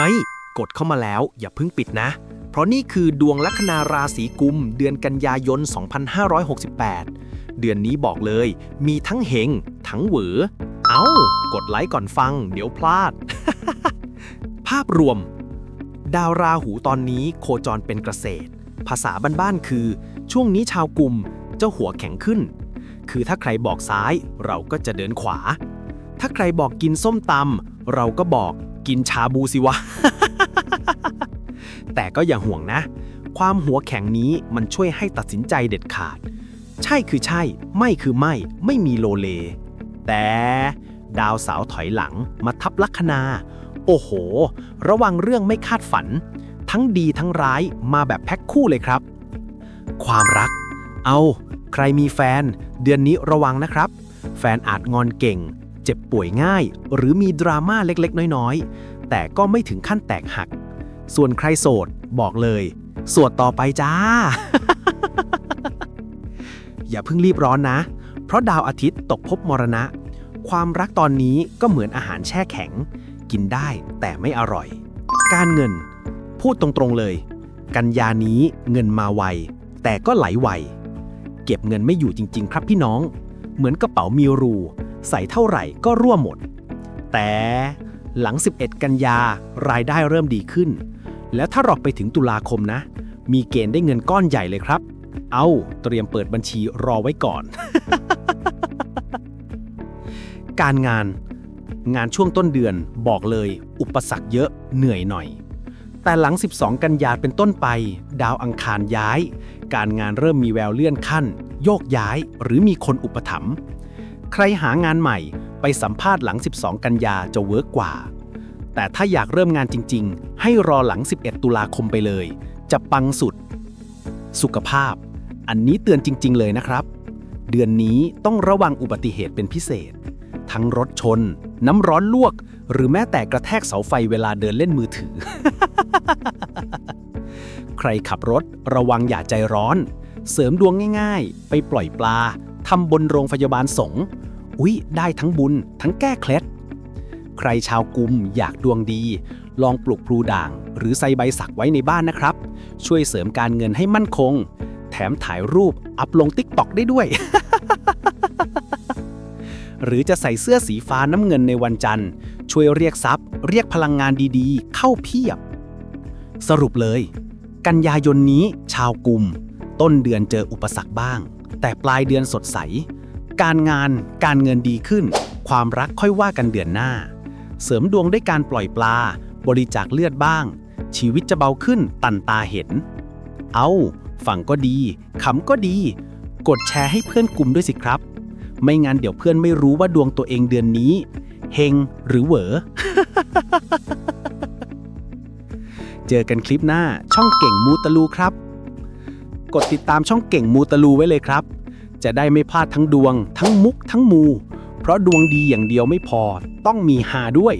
ฮ้ย กดเข้ามาแล้วอย่าเพิ่งปิดนะ เพราะนี่คือดวงลัคนาราศีกุม เดือนกันยายน 2568 เดือนนี้บอกเลย มีทั้งเฮงทั้งเหวอเอา้า กดไลค์ก่อนฟัง เดี๋ยวพลาด ภาพรวม ดาวราหูตอนนี้โคจรเป็นเกษตร ภาษาบ้านๆคือ ช่วงนี้ชาวกุมเจ้าหัวแข็งขึ้น คือถ้าใครบอกซ้ายเราก็จะเดินขวา ถ้าใครบอกกินส้มตำเราก็บอก กินชาบูสิวะ แต่ก็อย่าห่วงนะ ความหัวแข็งนี้มันช่วยให้ตัดสินใจเด็ดขาด ใช่คือใช่ ไม่คือไม่ ไม่มีโลเล แต่ดาวเสาวถอยหลังมาทับลัคนา โอ้โห ระวังเรื่องไม่คาดฝัน ทั้งดีทั้งร้ายมาแบบแพ็คคู่เลยครับ ความรัก เอา ใครมีแฟน เดือนนี้ระวังนะครับ แฟนอาจงอนเก่ง จ็บป่วยง่าย หรือมีดราม่าเล็กๆ น้อยๆ แต่ก็ไม่ถึงขั้นแตกหัก ส่วนใครโสดบอกเลย สวดต่อไปจ้า อย่าเพิ่งรีบร้อนนะ เพราะดาวอาทิตย์ตกภพมรณะ ความรักตอนนี้ก็เหมือนอาหารแช่แข็ง กินได้แต่ไม่อร่อย การเงิน พูดตรงๆเลย กันยานี้เงินมาไว แต่ก็ไหลไว เก็บเงินไม่อยู่จริง ๆ ครับพี่น้อง เหมือนกระเป๋ามีรู ใส่เท่าไหร่ก็รั่วหมด แต่หลัง 11 กันยารายได้เริ่มดีขึ้น แล้วถ้ารอไปถึงตุลาคมนะ มีเกณฑ์ได้เงินก้อนใหญ่เลยครับ เอาเตรียมเปิดบัญชีรอไว้ก่อน การงานงานช่วงต้นเดือนบอกเลย อุปสรรคเยอะเหนื่อยหน่อย แต่หลัง 12 กันยาเป็นต้นไป ดาวอังคารย้าย การงานเริ่มมีแววเลื่อนขั้น โยกย้ายหรือมีคนอุปถัมภ์ ใครหางานใหม่ไปสัมภาษณ์หลัง 12 กันยาจะเวิร์กกว่า แต่ถ้าอยากเริ่มงานจริง ๆ ให้รอหลัง 11 ตุลาคมไปเลย จะปังสุด สุขภาพ อันนี้เตือนจริง ๆ เลยนะครับ เดือนนี้ต้องระวังอุบัติเหตุเป็นพิเศษ ทั้งรถชน น้ำร้อนลวก หรือแม้แต่กระแทกเสาไฟเวลาเดินเล่นมือถือ ใครขับรถระวังอย่าใจร้อน เสริมดวงง่าย ๆ ไปปล่อยปลาทำบนโรงพยาบาลสงฆ์ อุ๊ย ได้ทั้งบุญ ทั้งแก้เคล็ด ใครชาวกุมอยากดวงดี ลองปลูกพลูด่าง หรือใส่ใบสักไว้ในบ้านนะครับ ช่วยเสริมการเงินให้มั่นคง แถมถ่ายรูปอัพลงติ๊กต็อกได้ด้วย หรือจะใส่เสื้อสีฟ้าน้ำเงินในวันจันทร์ ช่วยเรียกทรัพย์ เรียกพลังงานดีๆ เข้าเพียบ สรุปเลย กันยายนนี้ชาวกุม ต้นเดือนเจออุปสรรคบ้าง แต่ปลายเดือนสดใส การงานการเงินดีขึ้น ความรักค่อยว่ากันเดือนหน้า เสริมดวงด้วยการปล่อยปลา บริจาคเลือดบ้าง ชีวิตจะเบาขึ้นตันตาเห็น เอาฟังก็ดีขำก็ดี กดแชร์ให้เพื่อนกลุ่มด้วยสิครับ ไม่งั้นเดี๋ยวเพื่อนไม่รู้ว่าดวงตัวเองเดือนนี้เฮงหรือเหวอเจอกันคลิปหน้าช่องเก่งมูตะลูครับ กดติดตามช่องเก่งมูตะลูไว้เลยครับ จะได้ไม่พลาดทั้งดวง ทั้งมุกทั้งมู เพราะดวงดีอย่างเดียวไม่พอ ต้องมีหาด้วย